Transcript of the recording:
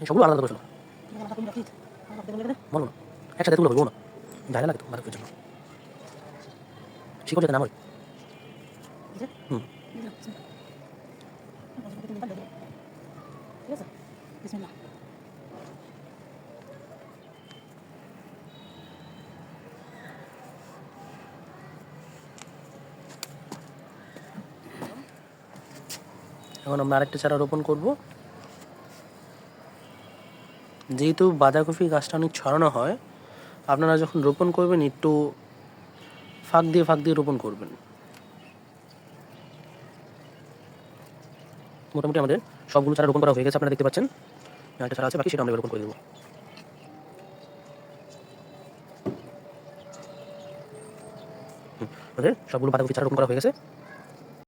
সবগুলো আলাদা করে ফেলো না। একসাথে তুলো হইব না। লাগে তো বাঁধাকপির জন্য। যাতে না মরে হুম। এখন আমরা আরেকটা চারা রোপণ করব। যেহেতু বাঁধাকপি গাছটা অনেক ছড়ানো হয়, আপনারা যখন রোপণ করবেন, একটু ফাঁক দিয়ে ফাঁক দিয়ে রোপণ করবেন। মোটামুটি আমাদের সবগুলো চারা রোপণ করা হয়ে গেছে, আপনারা দেখতে পাচ্ছেন। একটা চারা আছে, বাকি সেটা আমরা রোপণ করে দেবো। আমাদের সবগুলো বাঁধাকপি চারা রোপণ করা হয়ে গেছে।